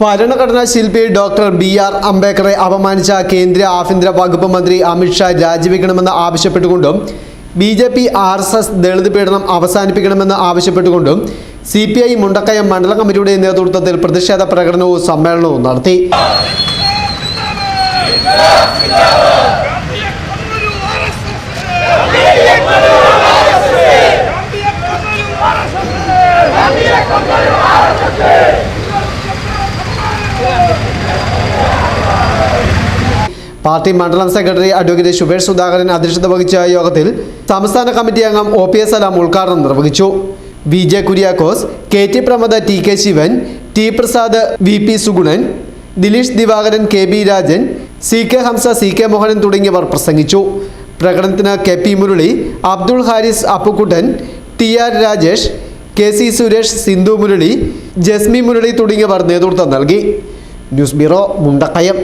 ഭരണഘടനാ ശില്പി doctor B R അംബേദ്കറെ അപമാനിച്ച കേന്ദ്ര ആഭ്യന്തര വകുപ്പ് മന്ത്രി അമിത്ഷാ രാജിവെക്കണമെന്ന് ആവശ്യപ്പെട്ടുകൊണ്ടും B J P R S S Dalit പീഡനം അവസാനിപ്പിക്കണമെന്ന് ആവശ്യപ്പെട്ടുകൊണ്ടും സി പി ഐ മുണ്ടക്കയം മണ്ഡല കമ്മിറ്റിയുടെ നേതൃത്വത്തിൽ പ്രതിഷേധ പ്രകടനവും സമ്മേളനവും നടത്തി. പാർട്ടി മണ്ഡലം സെക്രട്ടറി അഡ്വക്കേറ്റ് ശുഭേഷ് സുധാകരൻ അധ്യക്ഷത വഹിച്ച യോഗത്തിൽ സംസ്ഥാന കമ്മിറ്റി അംഗം ഒ പി എസ് സലാം ഉദ്ഘാടനം നിർവഹിച്ചു. V J Kuriakose K T Pramada T K Sivan T Prasad V P Sugunan Dileesh Divakaran K B Rajan C K Hamsa C K Mohanan തുടങ്ങിയവർ പ്രസംഗിച്ചു. പ്രകടനത്തിന് K P Murali Abdul Haris Appukuttan T R Rajesh K C Suresh Sindhu Murali Jasmi Murali തുടങ്ങിയവർ നേതൃത്വം നൽകി. News bureau Mundakkayam.